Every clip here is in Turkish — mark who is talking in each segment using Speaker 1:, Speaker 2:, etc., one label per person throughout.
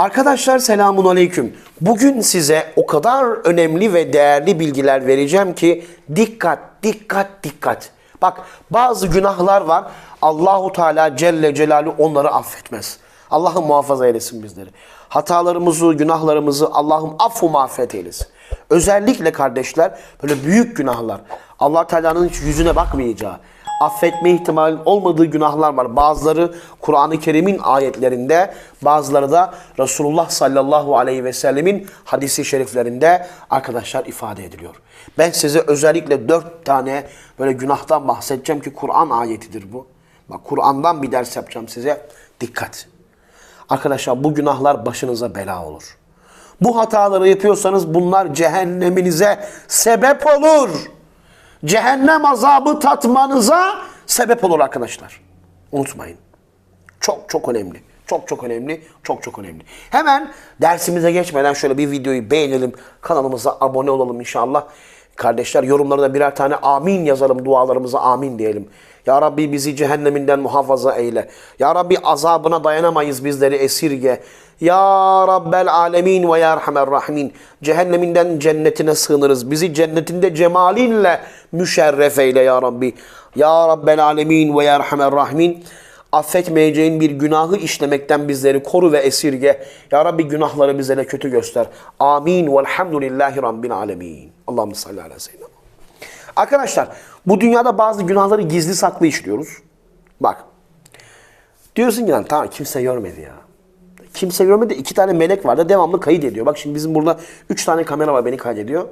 Speaker 1: Arkadaşlar selamun aleyküm. Bugün size o kadar önemli ve değerli bilgiler vereceğim ki dikkat, dikkat, dikkat. Bak bazı günahlar var. Allahu Teala Celle Celaluhu onları affetmez. Allah'ım muhafaza eylesin bizleri. Hatalarımızı, günahlarımızı Allah'ım affu mağfiret eylesin. Özellikle kardeşler böyle büyük günahlar. Allah Teala'nın hiç yüzüne bakmayacağı, affetme ihtimali olmadığı günahlar var. Bazıları Kur'an-ı Kerim'in ayetlerinde, bazıları da Resulullah sallallahu aleyhi ve sellemin hadisi şeriflerinde arkadaşlar ifade ediliyor. Ben size özellikle dört tane böyle günahtan bahsedeceğim ki Kur'an ayetidir bu. Bak Kur'an'dan bir ders yapacağım size. Dikkat. Arkadaşlar bu günahlar başınıza bela olur. Bu hataları yapıyorsanız bunlar cehenneminize sebep olur. Cehennem azabı tatmanıza sebep olur arkadaşlar. Unutmayın. Çok çok önemli. Çok çok önemli. Çok çok önemli. Hemen dersimize geçmeden şöyle bir videoyu beğenelim. Kanalımıza abone olalım inşallah. Kardeşler yorumlara birer tane amin yazalım. Dualarımıza amin diyelim. Ya Rabbi bizi cehenneminden muhafaza eyle. Ya Rabbi azabına dayanamayız bizleri esirge. Ya Rabbel alemin ve ya Erhamer Rahimin. Cehenneminden cennetine sığınırız. Bizi cennetinde cemalinle müşerref eyle ya Rabbi. Ya Rabbel alemin ve ya Erhamer Rahimin. Affetmeyeceğin bir günahı işlemekten bizleri koru ve esirge. Ya Rabbi günahları bizlere kötü göster. Amin. Velhamdülillahi Rabbil alemin. Allahümme salli ala seyyidina. Arkadaşlar bu dünyada bazı günahları gizli saklı işliyoruz. Bak. Diyorsun ki lan tamam kimse görmedi ya. Kimse görmedi. iki tane melek var da devamlı kayıt ediyor. Bak şimdi bizim burada üç tane kamera var beni kaydediyor.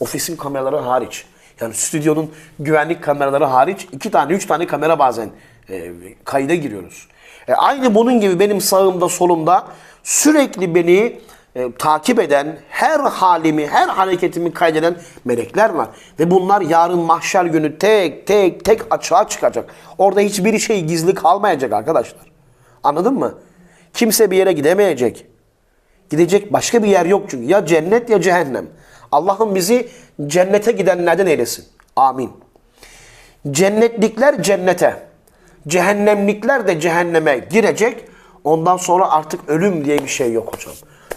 Speaker 1: Ofisin kameraları hariç. Yani stüdyonun güvenlik kameraları hariç iki tane, üç tane kamera bazen e, kayda giriyoruz. E, aynı bunun gibi benim sağımda, solumda sürekli beni e, takip eden, her halimi, her hareketimi kaydeden melekler var. Ve bunlar yarın mahşer günü tek tek tek açığa çıkacak. Orada hiçbir şey gizli kalmayacak arkadaşlar. Anladın mı? Kimse bir yere gidemeyecek. Gidecek başka bir yer yok çünkü. Ya cennet ya cehennem. Allah'ım bizi cennete gidenlerden eylesin. Amin. Cennetlikler cennete, cehennemlikler de cehenneme girecek. Ondan sonra artık ölüm diye bir şey yok hocam.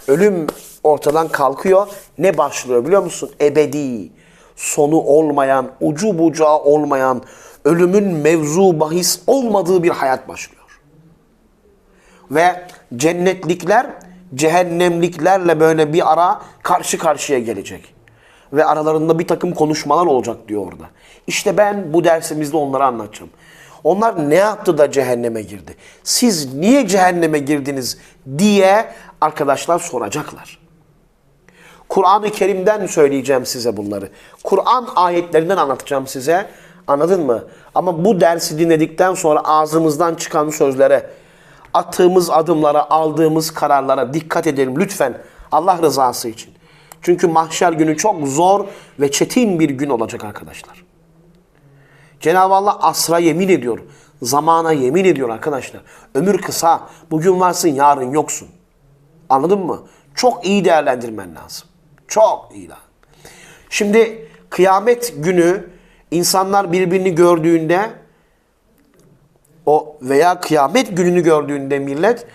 Speaker 1: Ölüm ortadan kalkıyor. Ne başlıyor biliyor musun? Ebedi, sonu olmayan, ucu bucağı olmayan, ölümün mevzu bahis olmadığı bir hayat başlıyor. Ve cennetlikler cehennemliklerle böyle bir ara karşı karşıya gelecek. Ve aralarında bir takım konuşmalar olacak diyor orada. İşte ben bu dersimizde onları anlatacağım. Onlar ne yaptı da cehenneme girdi? Siz niye cehenneme girdiniz diye arkadaşlar soracaklar. Kur'an-ı Kerim'den söyleyeceğim size bunları. Kur'an ayetlerinden anlatacağım size. Anladın mı? Ama bu dersi dinledikten sonra ağzımızdan çıkan sözlere, attığımız adımlara, aldığımız kararlara dikkat edelim lütfen. Allah rızası için. Çünkü mahşer günü çok zor ve çetin bir gün olacak arkadaşlar. Cenab-ı Allah asra yemin ediyor. Zamana yemin ediyor arkadaşlar. Ömür kısa. Bugün varsın yarın yoksun. Anladın mı? Çok iyi değerlendirmen lazım. Çok iyi. Şimdi kıyamet günü insanlar birbirini gördüğünde o veya kıyamet gününü gördüğünde millet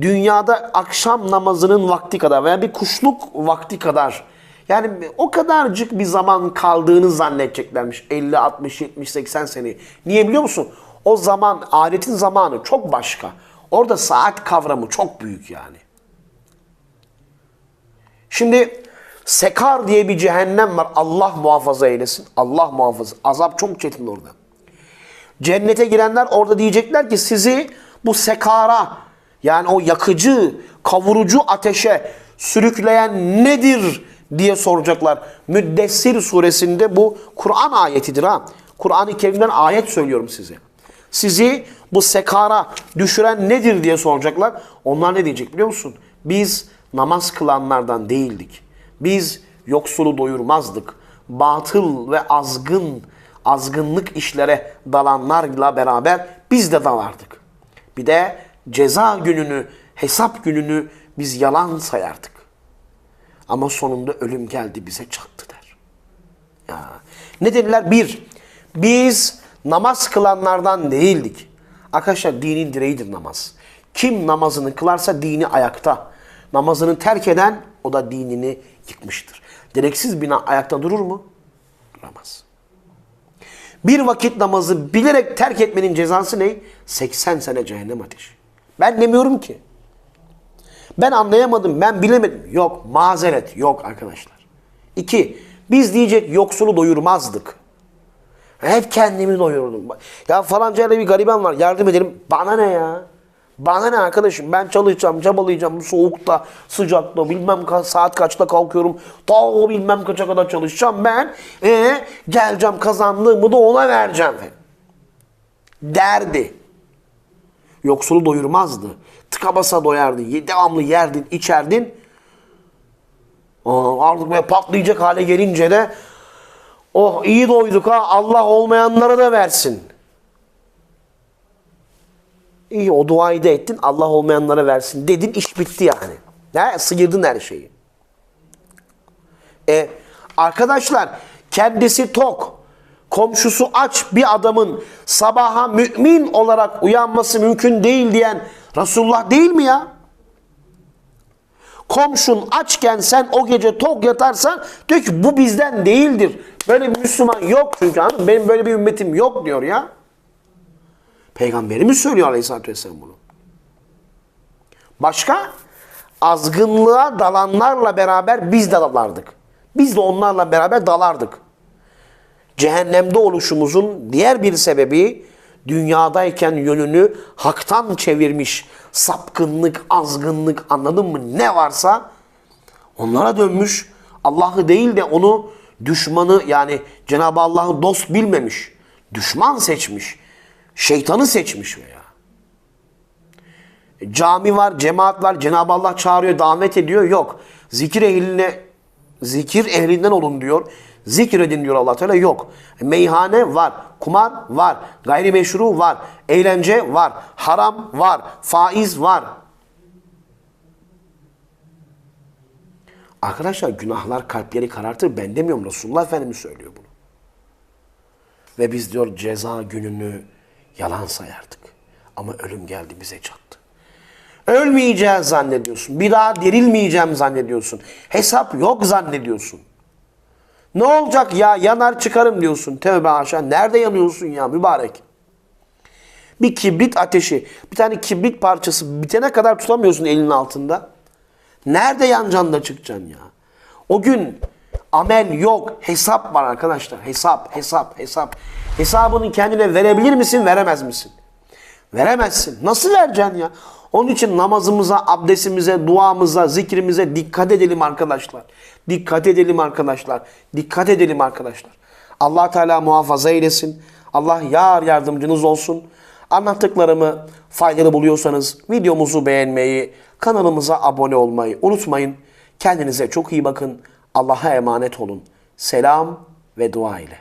Speaker 1: dünyada akşam namazının vakti kadar veya bir kuşluk vakti kadar yani o kadarcık bir zaman kaldığını zannedeceklermiş 50, 60, 70, 80 sene. Niye biliyor musun? O zaman ahiretin zamanı çok başka. Orada saat kavramı çok büyük yani. Şimdi Sekar diye bir cehennem var. Allah muhafaza eylesin. Allah muhafaza. Azap çok çetin orada. Cennete girenler orada diyecekler ki sizi bu sekara yani o yakıcı, kavurucu ateşe sürükleyen nedir diye soracaklar. Müddessir suresinde bu Kur'an ayetidir ha. Kur'an-ı Kerim'den ayet söylüyorum size. Sizi bu sekara düşüren nedir diye soracaklar. Onlar ne diyecek biliyor musun? Biz namaz kılanlardan değildik. Biz yoksulu doyurmazdık. Batıl ve azgın, azgınlık işlere dalanlarla beraber biz de dalardık. Bir de ceza gününü, hesap gününü biz yalan sayardık. Ama sonunda ölüm geldi bize çattı der. Ya. Ne dediler? Bir, biz namaz kılanlardan değildik. Arkadaşlar dinin direğidir namaz. Kim namazını kılarsa dini ayakta. Namazını terk eden o da dinini yıkmıştır. Gereksiz bina ayakta durur mu? Duramaz. Bir vakit namazı bilerek terk etmenin cezası ne? 80 sene cehennem ateşi. Ben demiyorum ki. Ben anlayamadım, ben bilemedim. Yok, mazeret yok arkadaşlar. İki, biz diyecek yoksulu doyurmazdık. Hep kendimi doyurdum. Ya falanca bir gariban var yardım edelim. Bana ne ya? Bana ne arkadaşım? Ben çalışacağım, çabalayacağım. Soğukta, sıcakta, bilmem kaç saat kaçta kalkıyorum. Ta o bilmem kaça kadar çalışacağım ben. E geleceğim kazandığımı da ona vereceğim. Derdi. Yoksulu doyurmazdı. Tıka basa doyardı. Ye- Devamlı yerdin, içerdin. Aa, Artık böyle patlayacak hale gelince de oh iyi doyduk ha Allah olmayanlara da versin. İyi o duayı da ettin Allah olmayanlara versin dedin iş bitti yani. Ne? Sıyırdın her şeyi. E, arkadaşlar kendisi tok, komşusu aç bir adamın sabaha mümin olarak uyanması mümkün değil diyen Resulullah değil mi ya? Komşun açken sen o gece tok yatarsan diyor ki bu bizden değildir. Böyle bir Müslüman yok çünkü hanım benim böyle bir ümmetim yok diyor ya. Peygamberimiz söylüyor aleyhissalatü vesselam bunu. Başka? Azgınlığa dalanlarla beraber biz de dalardık. Biz de onlarla beraber dalardık. Cehennemde oluşumuzun diğer bir sebebi dünyadayken yönünü haktan çevirmiş sapkınlık, azgınlık anladın mı? Ne varsa onlara dönmüş. Allah'ı değil de onu düşmanı yani Cenab-ı Allah'ı dost bilmemiş. Düşman seçmiş. Şeytanı seçmiş veya. Cami var, cemaat var. Cenab-ı Allah çağırıyor, davet ediyor. Yok. Zikir ehline zikir ehlinden olun diyor. Zikredin diyor Allah Teala. Yok. Meyhane var, kumar var, gayrimeşru var, eğlence var, haram var, faiz var. Arkadaşlar günahlar kalpleri karartır. Ben demiyorum. Resulullah Efendimiz söylüyor bunu. Ve biz diyor ceza gününü yalan sayardık. Ama ölüm geldi bize çattı. Ölmeyeceğiz zannediyorsun. Bir daha dirilmeyeceğim zannediyorsun. Hesap yok zannediyorsun. Ne olacak ya yanar çıkarım diyorsun. Tövbe haşa. Nerede yanıyorsun ya mübarek? Bir kibrit ateşi, bir tane kibrit parçası bitene kadar tutamıyorsun elinin altında. Nerede yanacaksın da çıkacaksın ya? O gün amel yok, hesap var arkadaşlar. Hesap, hesap, hesap. Hesabını kendine verebilir misin, veremez misin? Veremezsin. Nasıl vereceksin ya? Onun için namazımıza, abdestimize, duamıza, zikrimize dikkat edelim arkadaşlar. Dikkat edelim arkadaşlar. Dikkat edelim arkadaşlar. Allah Teala muhafaza eylesin. Allah yar yardımcınız olsun. Anlattıklarımı faydalı buluyorsanız videomuzu beğenmeyi, kanalımıza abone olmayı unutmayın. Kendinize çok iyi bakın. Allah'a emanet olun. Selam ve dua ile.